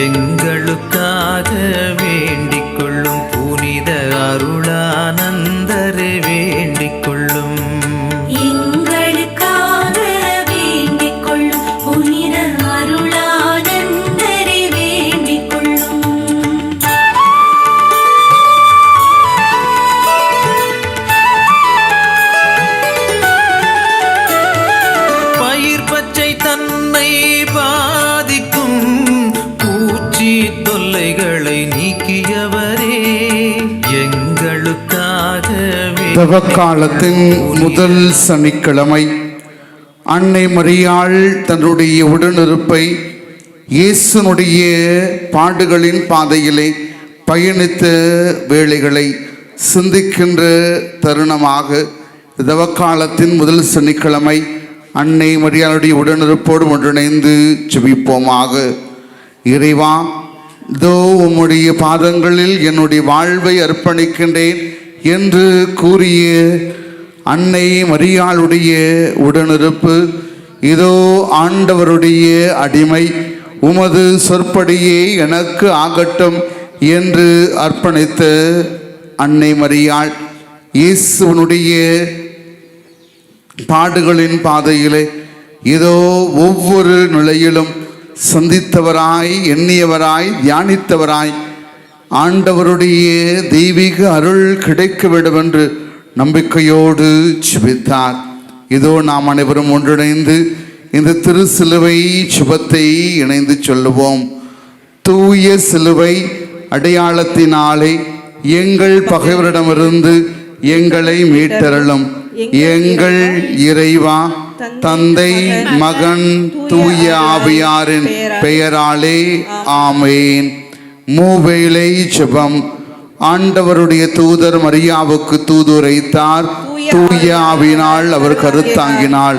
எங்களுக்கு தவக்காலத்தின் முதல் சனிக்கிழமை அன்னை மரியாள் தன்னுடைய உடனிருப்பை இயேசுனுடைய பாடுகளின் பாதையிலே பயணித்த வேளைகளை சிந்திக்கின்ற தருணமாக தவக்காலத்தின் முதல் சனிக்கிழமை அன்னை மரியாளுடைய உடனிருப்போடு ஒன்றிணைந்து செபிப்போமாக இறைவா இதோ உம்முடைய பாதங்களில் என்னுடைய வாழ்வை அர்ப்பணிக்கின்றேன். என்று கூறிய அன்னை மரியாளுடைய உடனிருப்பு இதோ ஆண்டவருடைய அடிமை உமது சொற்படியே எனக்கு ஆகட்டும் என்று அர்ப்பணித்த அன்னை மரியாள் இயேசுவனுடைய பாடுகளின் பாதையிலே இதோ ஒவ்வொரு நிலையிலும் சந்தித்தவராய் எண்ணியவராய் தியானித்தவராய் ஆண்டவருடைய தெய்வீக அருள் கிடைக்க வேண்டும் என்று நம்பிக்கையோடு சுபித்தார் இதோ நாம் அனைவரும் ஒன்றிணைந்து இந்த திரு சிலுவை சுபத்தை இணைந்து சொல்லுவோம். தூய சிலுவை அடையாளத்தினாலே எங்கள் பகைவரிடமிருந்து எங்களை மீட்டருளும். எங்கள் இறைவா தந்தை மகன் தூய ஆவியாரின் பெயராலே ஆமேன். மூவேளை ஜெபம் ஆண்டவருடைய தூதர் மரியாவுக்கு தூதுரைத்தார். தூய ஆவினால் அவர் கருத்தாங்கினாள்.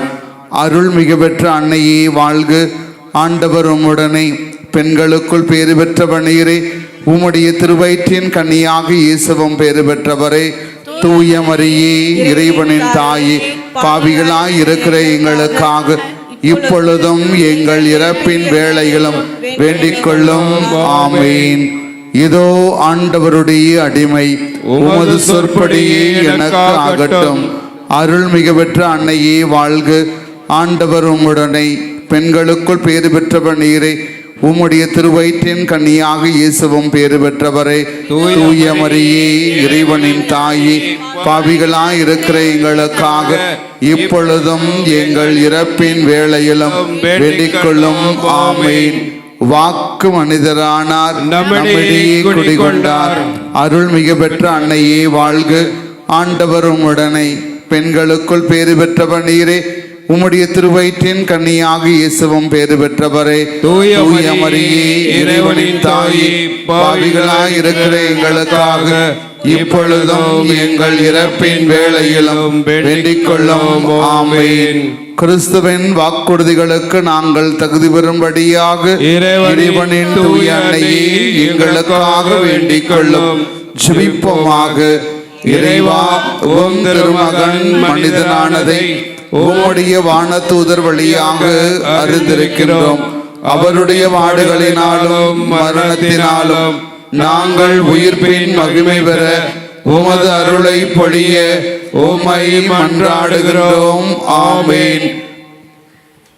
அருள் மிக பெற்ற அன்னையே வாழ்க. ஆண்டவர் உம்முடனே பெண்களுக்குள் பேறு பெற்றவர் நீரே உம்முடைய திருவயிற்றின் கன்னியாக இயேசுவும் பேறு பெற்றவரே. தூய மரியே இறைவனின் தாயே பாவிகளாய் இருக்கிற எங்களுக்காக இப்பொழுதும் எங்கள் இறப்பின் வேலைகளும் வேண்டிக் கொள்ளும் ஆமீன். இதோ ஆண்டவருடைய அடிமை உமது சொற்படியே எனக்கு ஆகட்டும் அருள் மிக பெற்ற அன்னையே வாழ்க. ஆண்டவர் உம்முடனே பெண்களுக்குள் பேறு பெற்றவர் நீரே. உம்முடைய திருவயிற்றின் கன்னியாக இயேசுவும் பேறு பெற்றவரே தூய மரியே இறைவனின் தாயே பாவிகளாய் இருக்கிற எங்களுக்காக இப்பொழுதும் எங்கள் இறப்பின் வேளையிலும் வேண்டிக் கொள்ளும். ஆமீன். வாக்கு மனிதரானார் நம்மிடையே குடிகொண்டார். அருள் மிக பெற்ற அன்னையே வாழ்க. ஆண்டவரும் உடனே பெண்களுக்குள் பேறு பெற்றவர் நீரே. உம்முடைய திருவயிற்றின் கன்னியாக இயேசுவும் பேறு பெற்றவரே. தூய மரியே இறைவனின் தாயே பாவிகளாய் இருக்கிற எங்களுக்காக இப்பொழுதும் எங்கள் இறப்பின் வேளையிலும் வேண்டிக் கொள்ளும். ஆமீன். கிறிஸ்துவின் வாக்குறுதிகளுக்கு நாங்கள் தகுதி பெறும்படியாக இறைவனின் தூய அன்னையே எங்களுக்காக வேண்டிக் கொள்ளும். ஜெபிப்போமாக. இறைவா உம் திருமகன் மனிதனானதை உம்முடைய வானதூதர் வழியாக அறிந்திருக்கின்றோம். அவருடைய வாடுகளினாலும் மரணத்தினாலும் நாங்கள் உயிர்ப்பின் மகிமை பெற உமது அருளை பொழிய உம்மை மன்றாடுகிறோம். ஆமேன்.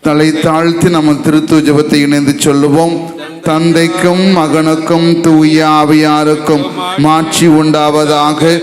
தலை தாழ்த்தி நம்ம திருத்து ஜபத்தை இணைந்து சொல்லுவோம். தந்தைக்கும் மகனுக்கும் தூய ஆவியாருக்கும் மாட்சி உண்டாவதாக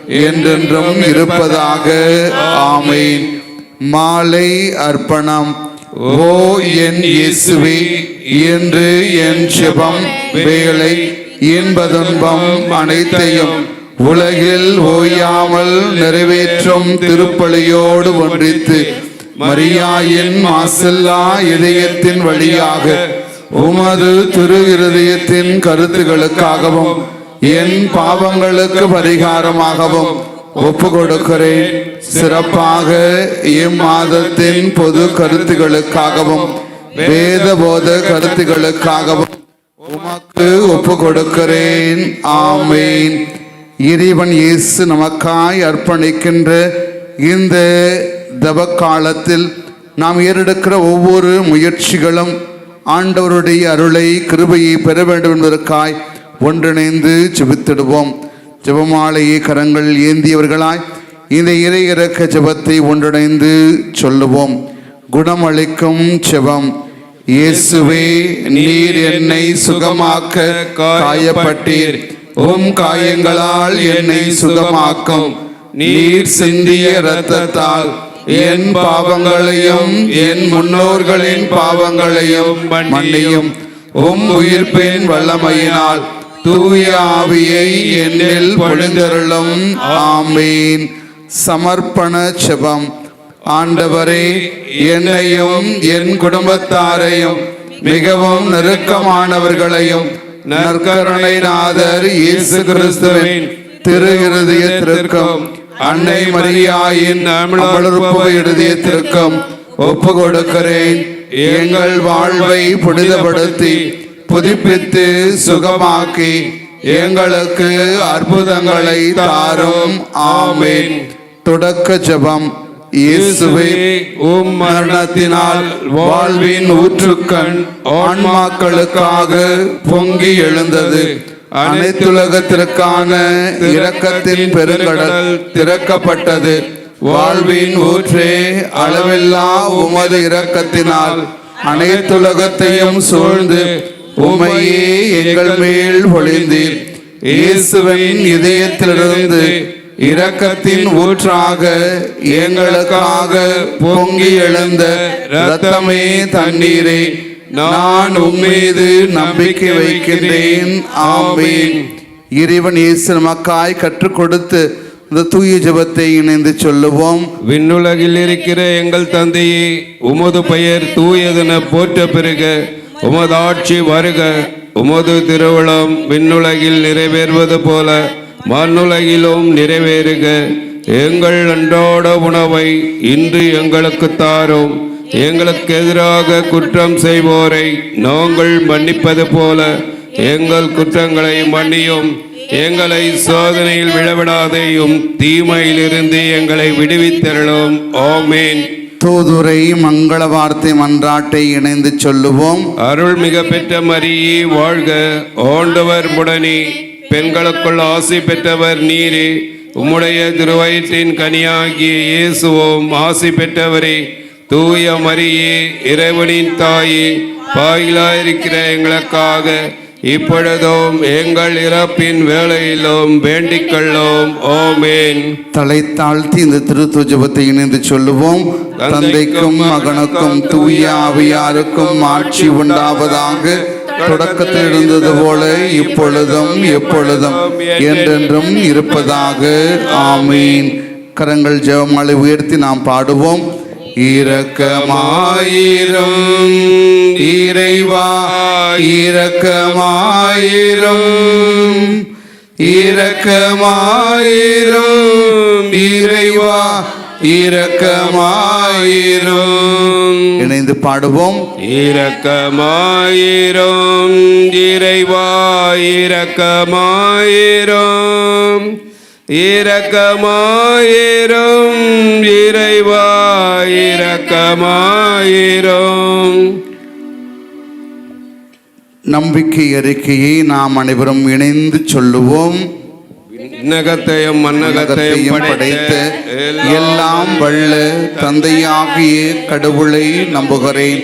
என்றென்றும் இருப்பதாக. ஆமேன். மாலை அர்ப்பணம். ஓ என் இயேசுவே என்று என் சிவம் வேலை இன்பதுன்பம் அனைத்தையும் உலகில் ஓயாமல் நிறைவேற்றும் திருப்பலியோடு ஒன்றித்து மரியாயின் மாசல்லா இதயத்தின் வழியாக உமது திரு இருதயத்தின் கருத்துகளுக்காகவும் என் பாவங்களுக்கு பரிகாரமாகவும் ஒப்பு கொடுக்கிறேன் சிறப்பாக இம்மாதத்தின் பொது கருத்துகளுக்காகவும் வேத போத கருத்துகளுக்காகவும் உமக்கு ஒப்பு கொடுக்கிறேன் ஆமேன். இறைவன் இயேசு நமக்காய் அர்ப்பணிக்கின்ற இந்த தவ காலத்தில் நாம் ஏறெடுக்கிற ஒவ்வொரு முயற்சிகளும் ஆண்டவருடைய அருளை கிருபையை பெற வேண்டும் என்பதற்காய் ஒன்றிணைந்து ஜெபித்திடுவோம். ஜெபமாலையை கரங்கள் ஏந்தியவர்களாய் இந்த இறை இறக்க ஜெபத்தை ஒன்றிணைந்து சொல்லுவோம். குணமளிக்கும் ஜெபம். இயேசுவே நீர் என்னை சுகமாக்க காயப்பட்டீர். உம் காயங்களால் என்னை சுகமாக்கும். நீர் சிந்திய இரத்தத்தால் என் பாவங்களையும் என் முன்னோர்களின் பாவங்களையும் மன்னியும். உம் உயிர்ப்பின் வல்லமையினால் தூயாவியை என்னில் பொழுந்தருளும். ஆமீன். சமர்ப்பண செபம். ஆண்டவரே என்னையும் என் குடும்பத்தாரையும் மிகவும் நெருக்கமானவர்களையும் நற்கருணை நாதர் இயேசு கிறிஸ்துவின் திரு இருதயத்திற்கும் அன்னை மரியாயின் அமலருப்ப இருதயத்திற்கும் ஒப்பு கொடுக்கிறேன் எங்கள் வாழ்வை புனிதப்படுத்தி புதுப்பித்து சுகமாக்கி எங்களுக்கு அற்புதங்களை தாரும். ஆமேன். தொடக்க ஜெபம். இயேசுவே உம் மரணத்தினால் வாழ்வின் ஊற்றுக்கண் ஆன்மாக்களுக்காக பொங்கி எழுந்தது. அனைத்துலகத்திற்கான இரக்கத்தின் பெருங்கடல் திறக்கப்பட்டது. வாழ்வின் ஊற்றே அளவில்லா உமது இரக்கத்தினால். அனைத்துலகத்தையும் சூழ்ந்து உமையே எங்கள் மேல் பொழிந்தீர். இயேசுவின் இதயத்திலிருந்து இரக்கத்தின் ஊற்றாக எங்களுக்காக பொங்கி எழுந்த ரத்தமே தண்ணீரே நான் உம்மீது நம்பிக்கை வைக்கின்றேன். ஆமீன். இறைவன் இயேசு நமக்காய் கற்றுக் கொடுத்து இந்த தூய ஜெபத்தை இணைந்து சொல்லுவோம். விண்ணுலகில் இருக்கிற எங்கள் தந்தையே உமது பெயர் தூயதென போற்ற பிறகு. உமதாட்சி வருக. உமது திருவிழம் விண்ணுலகில் நிறைவேறுவது போல மண்ணுலகிலும் நிறைவேறுக. எங்கள் அன்றாட உணவை இன்று எங்களுக்கு தாரும். எங்களுக்கு எதிராக குற்றம் செய்வோரை நாங்கள் மன்னிப்பது போல எங்கள் குற்றங்களை மன்னியும். எங்களை சோதனையில் விழவிடாதேயும் தீமையிலிருந்து எங்களை விடுவித்தரலும் ஆமேன். தூதுரை மங்கள வார்த்தை மன்றாட்டை இணைந்து சொல்லுவோம். அருள்மிக பெற்ற மரியே வாழ்க. ஆண்டவர் முடனே பெண்களுக்குள் ஆசை பெற்றவர் நீரே. உம்முடைய திருவயிற்றின் கனியாகிய இயேசுவோம் ஆசை பெற்றவரே. தூய மரியே இறைவனின் தாயே பாயிலாயிருக்கிற எங்களுக்காக இப்பொழுதும் எங்கள் இறப்பின் வேளையிலும் வேண்டிக் கொள்ளோம் ஓமேன் தலை தாழ்த்தி இந்த திருத்துவ ஜெபத்தை இணைந்து சொல்லுவோம். தந்தைக்கும் மகனுக்கும் தூய ஆவியாருக்கும் ஆட்சி உண்டாவதாக தொடக்கத்தில் இருந்தது போல இப்பொழுதும் எப்பொழுதும் என்றென்றும் இருப்பதாக. ஆமீன். கரங்கள் ஜெபமாலை உயர்த்தி நாம் பாடுவோம். இரக்கமாயிரும். இறைவா இரக்கமாயிரும். இரக்கமாயிரும். இறைவா இரக்கமாயிரும். இணைந்து பாடுவோம். இரக்கமாயிரும். இறைவா இரக்கமாயிரும். இரக்கமாயிரும் இறைவா இரக்கமாயிரும். நம்பிக்கை அறிக்கையை நாம் அனைவரும் இணைந்து சொல்லுவோம். நகத்தையும் மன்னகத்தையும் படைத்த எல்லாம் வல்ல தந்தையாகிய கடவுளை நம்புகிறேன்.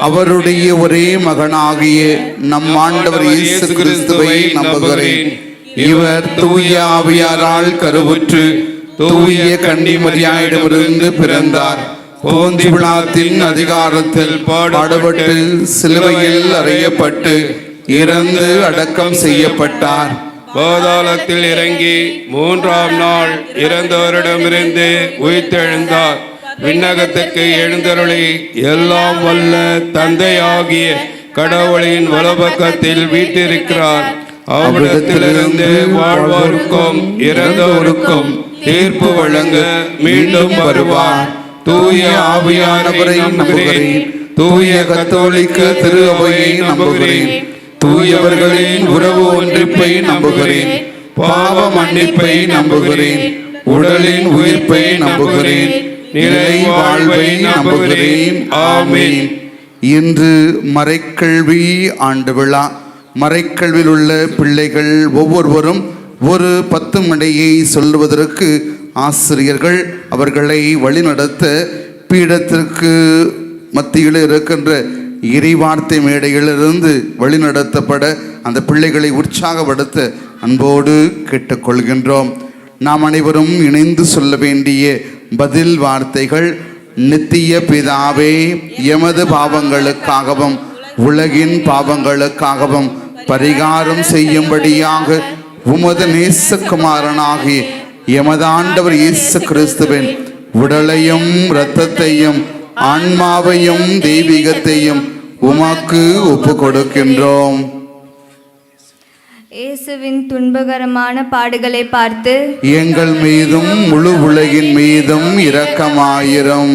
அவருடைய ஒரே மகனாகிய நம் ஆண்டவர் இயேசு கிறிஸ்துவை நம்புகிறேன். இவர் தூய ஆவியாரால் கருவுற்று தூய கன்னிமரியாயிடமிருந்து பிறந்தார். போந்தி விழாத்தின் அதிகாரத்தில் பாடுபட்டு சிலுவையில் அறையப்பட்டு இறந்து அடக்கம் செய்யப்பட்டார். பாதாளத்தில் இறங்கி மூன்றாம் நாள் இறந்தவரிடமிருந்து உயிர்த்தெழுந்தார். விண்ணகத்துக்கு எழுந்தருளி எல்லாம் வல்ல தந்தையாகிய கடவுளின் வலபக்கத்தில் வீட்டிருக்கிறார். அவ்விடத்திலிருந்து வாழ்வோருக்கும் இறந்தோருக்கும் தீர்ப்பு வழங்க மீண்டும் வருவார். தூய ஆவியானவரை நம்புகிறேன். தூய கத்தோலிக்க திரு அவையை நம்புகிறேன். தூயவர்களின் உறவு ஒன்றிப்பை நம்புகிறேன். பாவ மன்னிப்பை நம்புகிறேன். உடலின் உயிர்ப்பை நம்புகிறேன். நிலை வாழ்வை நம்புகிறேன். ஆமென். இன்று மறைக்கல்வி ஆண்டு விழா. மறைக்கல்வியில் உள்ள பிள்ளைகள் ஒவ்வொருவரும் ஒரு பத்து மணியை சொல்லுவதற்கு ஆசிரியர்கள் அவர்களை வழிநடத்த பீடத்திற்கு மத்தியில் இருக்கின்ற இறைவார்த்தை மேடையிலிருந்து வழிநடத்தப்பட அந்த பிள்ளைகளை உற்சாகப்படுத்த அன்போடு கேட்டுக்கொள்கின்றோம். நாம் அனைவரும் இணைந்து சொல்ல வேண்டிய பதில் வார்த்தைகள் நித்திய பிதாவே எமது பாவங்களுக்காகவும் உலகின் பாவங்களுக்காகவும் பரிகாரம் செய்யும்படியாக உமது நேசகுமாரனாகிய எமது ஆண்டவர் இயேசு கிறிஸ்துவின் உடலையும் இரத்தத்தையும் ஆன்மாவையும் தெய்வீகத்தையும் உமக்கு ஒப்பு கொடுக்கின்றோம் இயேசுவின் துன்பகரமான பாடுகளை பார்த்து எங்கள் மீதும் முழு உலகின் மீதும் இரக்கமாயிரும்.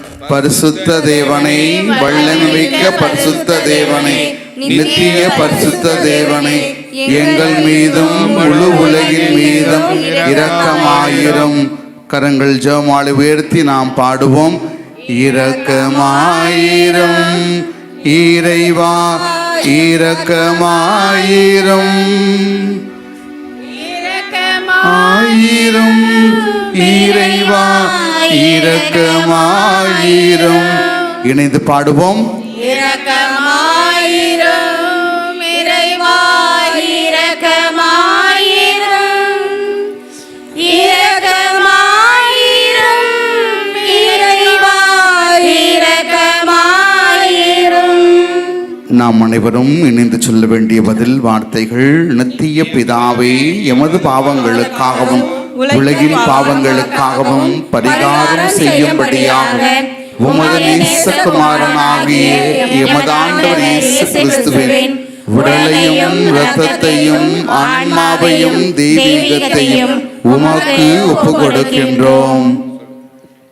பரிசுத்த தேவனை வல்லமிக்க பரிசுத்த தேவனை நித்திய பரிசுத்த தேவனை எங்கள் மீதும் முழு உலகின் மீதும் இரக்கமாயிரும். கரங்கள் ஜெபமாலை உயர்த்தி நாம் பாடுவோம். இரக்கமாயிரும் இறைவா இரக்கமாயிரும் ஆயிரம் இறைவா இரக்கமாயிரம். இணைந்து பாடுவோம். இரக்கமாயிரும் இறைவா இரக்கமாயிரும். இரக்கமாயிரும் இறைவா இரக்கமாயிரும். நாம் அனைவரும் இணைந்து சொல்ல வேண்டிய பதில் வார்த்தைகள் நித்திய பிதாவே எமது பாவங்களுக்காகவும் உலகின் பாவங்களுக்காகவும் பரிகாரம் செய்யும்படியாக உமது நேசகுமாரனாகிய எமது ஆண்டவர் இயேசு கிறிஸ்துவின் உடலையும் இரத்தத்தையும் ஆன்மாவையும் தெய்வீகத்தையும் உமக்கு ஒப்பு கொடுக்கின்றோம்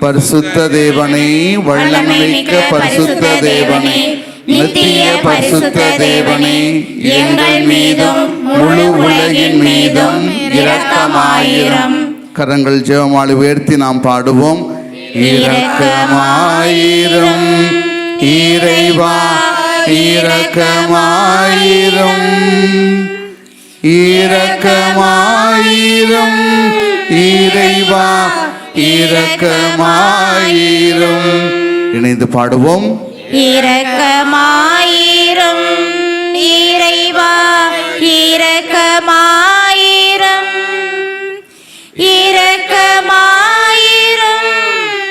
பரிசுத்த தேவனே வல்லமிக்க பரிசுத்த தேவனே நித்திய பரிசுத்த தேவனே எங்கள் மீதும் முழு உலகின் மீதும் இரக்கமாயிரம். கரங்கள் ஜெயமாளி உயர்த்தி நாம் பாடுவோம். இரக்கமாயிரம். இறைவா இரக்கமாயிரம். இரக்கமாயிரம். இறைவா இரக்கமாயிரம். இணைந்து பாடுவோம். இரக்கமாயிரம். இறைவா இரக்கமாயிரம். இரக்கமாயிரம்.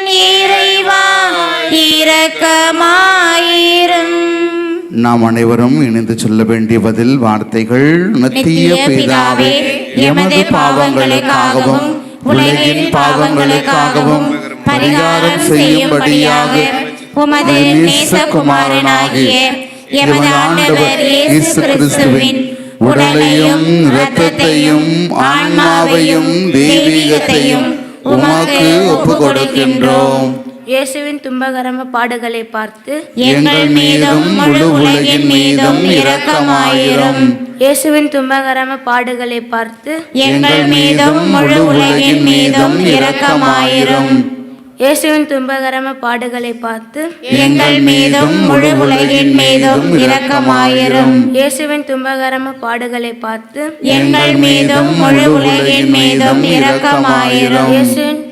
இறைவா இரக்கமாயிரம். நாம் அனைவரும் இணைந்து சொல்ல வேண்டிய பதில் வார்த்தைகள் நித்திய பிதாவே எமது பாவங்களுக்காகவும் உலகின் பாவங்களுக்காகவும் பரிகாரம் செய்யும்படியாக உமது நேசகுமாரனாகிய எமது ஆண்டவர் இயேசு கிறிஸ்துவின் உடலையும் இரத்தத்தையும் ஆன்மாவையும் தெய்வீகத்தையும் உமக்கு ஒப்பு கொடுக்கின்றோம் இயேசுவின் துன்பகரம பாடுகளை பார்த்து எங்கள் மீதும் முழு உலகின் மீதும் இரக்கமாயிரும். இயேசுவின் துன்பகரம பாடுகளை பார்த்து எங்கள் மீதும் முழு உலகின் மீதும் இரக்கமாயிரும். இயேசுவின் துன்பகரம பாடுகளை பார்த்து எங்கள் மீதும் முழு உலகின் மீதும் இரக்கமாயிரும். இயேசுவின் துன்பகரம பாடுகளை பார்த்து எங்கள் மீதும் முழு உலகின் மீதும் இரக்கமாயிரும். இயேசுவின்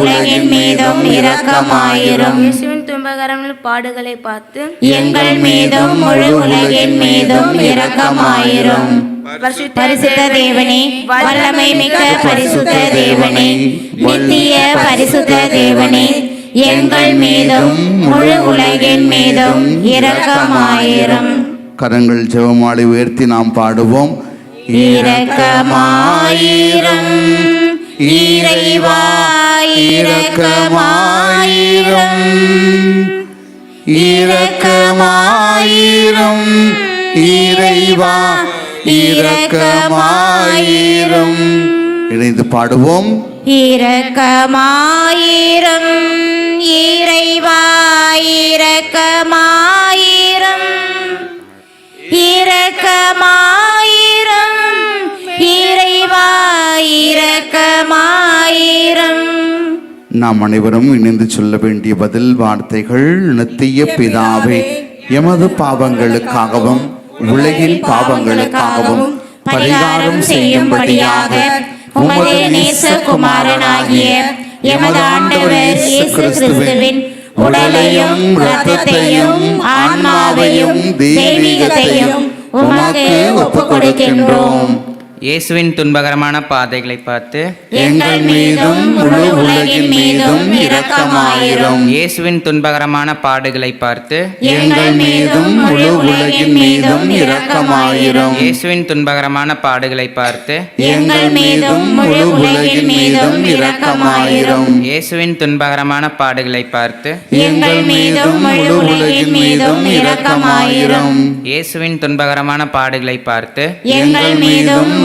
உலகின் மீதும் இரக்கமாயிரும். இயேசுவின் துன்பகரமான பாடுகளை பார்த்து எங்கள் மீதும் முழு உலகின் மீதும் இரக்கமாயிரும். பரிசுத்த தேவனே வல்லமை மிக்க பரிசுத்த தேவனே நித்திய பரிசுத்த தேவனே எங்கள் மீதும் முழு உலகின் மீதும் இரக்கமாயிரம். கரங்கள் ஜெபமாலை உயர்த்தி நாம் பாடுவோம். இரக்கமாயிரம். இரக்கமாயிரம். இரக்கமாயிரம். இறைவா இரக்கமாயிரம். இணைந்து பாடுவோம். இரக்கமாயிரம். இறைவா இரக்கமாயிரம். இரக்கமாயிரம். இறைவா இரக்கமாயிரம். நாம் அனைவரும் இணைந்து சொல்ல வேண்டிய பதில் வார்த்தைகள் நித்திய பிதாவே எமது பாவங்களுக்காகவும் உலகின் பாவங்களுக்காகவும் பரிகாரம் செய்யும்படியாக உமது நேசகுமாரனாகிய எமது ஆண்டவர் கிறிஸ்துவின் உடலையும் இரத்தத்தையும் ஆன்மாவையும் தெய்வீகத்தையும் உமக்கு ஒப்புக் கொடுக்கின்றோம் இயேசுவின் துன்பகரமான பாதைகளை பார்த்து எங்கள் மீதும் முழு உலகின் மீதும் இரக்கமாயிரும். இயேசுவின் துன்பகரமான பாடுகளை பார்த்து எங்கள் மீதும் முழு உலகின் மீதும் இரக்கமாயிரும். இயேசுவின் துன்பகரமான பாடுகளை பார்த்து எங்கள் மீதும் முழு உலகின் மீதும் இரக்கமாயிரும். இயேசுவின் துன்பகரமான பாடுகளை பார்த்து எங்கள் மீதும் முழு உலகின் மீதும் இரக்கமாயிரும். இயேசுவின் துன்பகரமான பாடுகளை பார்த்து எங்கள் மீதும்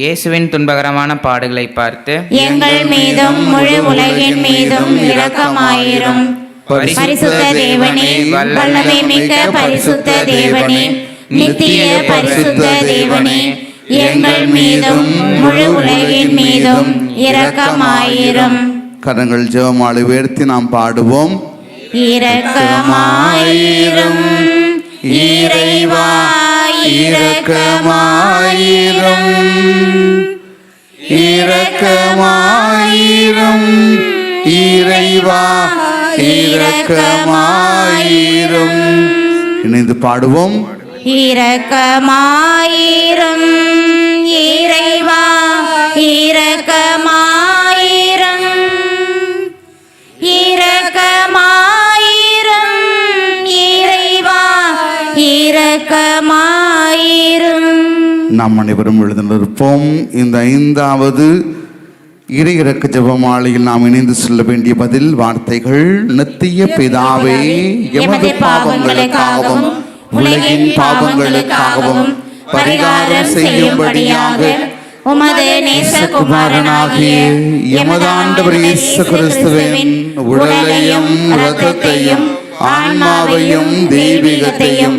இயேசுவின் துன்பகரமான பாடுகளை பார்த்து எங்கள் மீதும் முழு உலகின் மீதும் இரக்கமாயிரும். பரிசுத்த தேவனே வல்லமை மிக்க பரிசுத்த தேவனே நித்திய பரிசுத்த தேவனே எங்கள் மீதும் முழு உலகின் மீதும் இரக்கமாயிரும். கரங்கள் ஜெபமாலை உயர்த்தி நாம் பாடுவோம். இரக்கமாயிரும். இறைவா இரக்கமாயிரம். இரக்கமாயிரம். இறைவா இரக்கமாயிரம். இணைந்து பாடுவோம். இரக்கமாயிரம். இறைவா இரக்கமாயிரம். இரக்கமாயிரம். இறைவா இரக்கமா நாம் அனைவரும் எழுந்திருப்போம். இந்த ஐந்தாவது இறையிறக்க ஜெபமாலையில் நாம் இணைந்து சொல்ல வேண்டிய பதில் வார்த்தைகள் நித்திய பிதாவே எமது பாவங்களுக்காகவும் உலகின் பாவங்களுக்காகவும் பரிகாரம் செய்யும்படியாக உமது நேசகுமாரனாகிய எமது ஆண்டவர் இயேசு கிறிஸ்துவின் உடலையும் இரத்தத்தையும் ஆன்மாவையும் தெய்வீகத்தையும்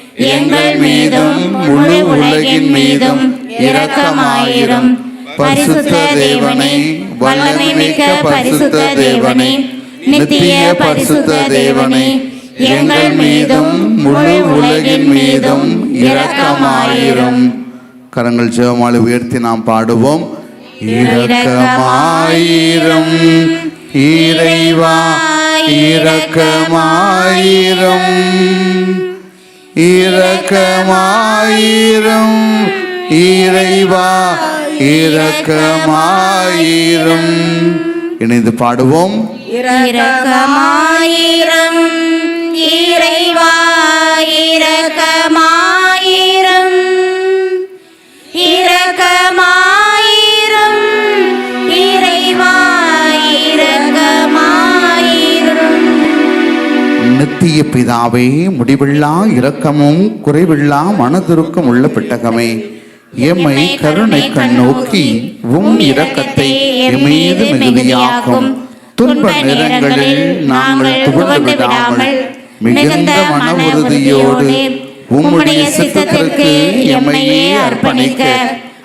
எங்கள் மீதும் முழு உலகின் மீதும் இரக்கமாயிரும். பரிசுத்த தேவனே வல்லமை மிக்க பரிசுத்த தேவனே நித்திய பரிசுத்த தேவனே எங்கள் மீதும் முழு உலகின் மீதும் இரக்கமாயிரும். கரங்கள் ஜெவமாலை உயர்த்தி நாம் பாடுவோம். இரக்கமாயிரம். இறைவா இரக்கமாயிரம். இரக்கமாயிரம். இறைவா இரக்கமாயிரம். இணைந்து பாடுவோம். இரக்கமாயிரும். நித்திய பிதாவே முடிவில்லா இரக்கமும் குறைவில்லா மனதிருக்கம் உள்ள பெட்டகமே. எம்மை கருணை கண்ணோக்கி உம் இரக்கத்தை எமீது மிகுதியாக்கும். துன்ப நேரங்களில் நாங்கள் துவண்டு விடாமல் மிகுந்த மன உறுதியோடு உம்முடைய சித்தத்திற்கு எம்மையே அர்ப்பணிக்க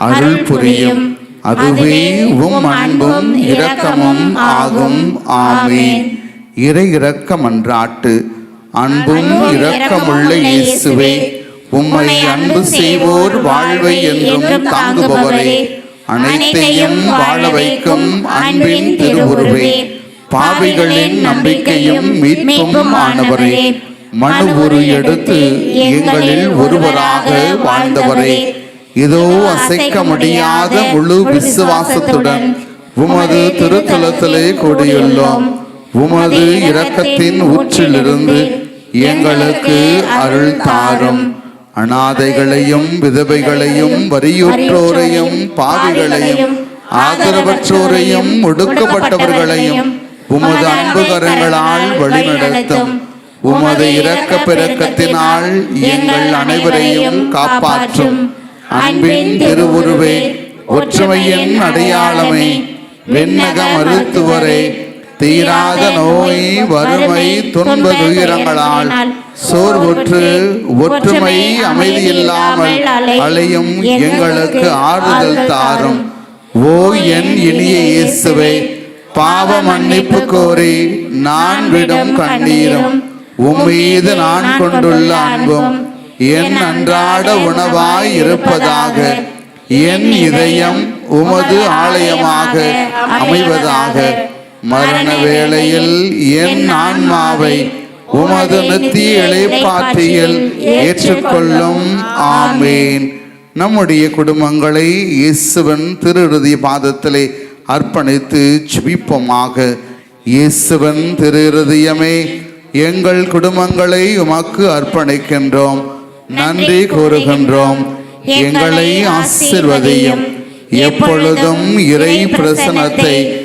அருள் புரியும். அதுவே உம் அன்பும் இரக்கமும் ஆகும். ஆமே இறை இரக்கம் அன்றாட்டு அன்பும் இரக்கமுள்ள இயேசுவே உம்மை அன்பு செய்வோர் வாழ்வை என்றும் தாங்குபவரே. அனைத்தையும் வாழ வைக்கும் அன்பின் திருவுருவே. பாவிகளின் நம்பிக்கையும் மீட்பும் ஆனவரே. மனு உரு எடுத்து எங்களில் ஒருவராக வாழ்ந்தவரே. இதோ அசைக்க முடியாத முழு விசுவாசத்துடன் உமது திருத்தலத்திலே கூடியுள்ளோம். உமது இரக்கத்தின் ஊற்றிலிருந்து எங்களுக்கு அருள் தாரும். அனாதைகளையும் விதவைகளையும் வரியுற்றோரையும் பாவிகளையும் ஆதரவற்றோரையும் ஒடுக்கப்பட்டவர்களையும் உமது அன்பு கரங்களால் வழிநடத்தும். உமது இரக்க பிறக்கத்தினால் எங்கள் அனைவரையும் காப்பாற்றும். அன்பின் திருவுருவே ஒற்றுமையின் அடையாளமே விண்ணக மருத்துவரே தீராத நோய் வறுமை துன்ப துயரங்களால் சோர்வுற்று ஒற்றுமை அமைதி இல்லாமல் அலையும் எங்களுக்கு ஆறுதல் தாரும். ஓ என் இனிய இயேசுவே பாவ மன்னிப்பு கோரி நான் விடும் கண்ணீரும் உம்மீது நான் கொண்டுள்ள அன்பும் என் அன்றாட உணவாய் இருப்பதாக என் இதயம் உமது ஆலயமாக அமைவதாக. மரண வேளையில் என் ஆன்மாவை உமது நித்திய இளைப்பாற்றியில் ஏற்றுக்கொள்ளும். ஆமேன். நம்முடைய குடும்பங்களை இயேசுவன் திருஹதி பாதத்திலே அர்ப்பணித்து ஜெபிப்போமாக. இயேசுவன் திருஹதயமே எங்கள் குடும்பங்களை உமக்கு அர்ப்பணிக்கின்றோம். நன்றி கூறுகின்றோம். எங்களை ஆசிர்வதையும். எப்பொழுதும் இறை பிரசனத்தை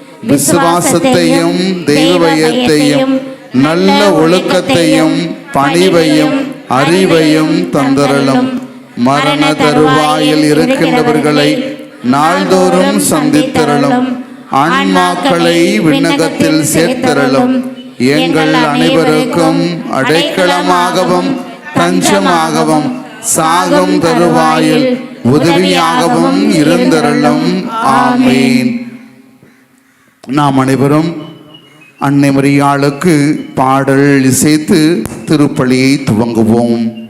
விசுவாசத்தையும் தெய்வயத்தையும் நல்ல ஒழுக்கத்தையும் பணிவையும் அறிவையும் தந்தரலும் மரண தருவாயில் இருக்கின்றவர்களை நாள்தோறும் சந்தித்தரலும் ஆன்மாக்களை விண்ணகத்தில் சேர்த்தரலும் எங்கள் அனைவருக்கும் அடைக்கலமாகவும் தஞ்சமாகவும் சாகும் தருவாயில் உதவியாகவும் இருந்தரலும் ஆமீன். நாம் அனைவரும் அன்னை மரியாளுக்கு பாடல் இசைத்து திருப்பலியை துவங்குவோம்.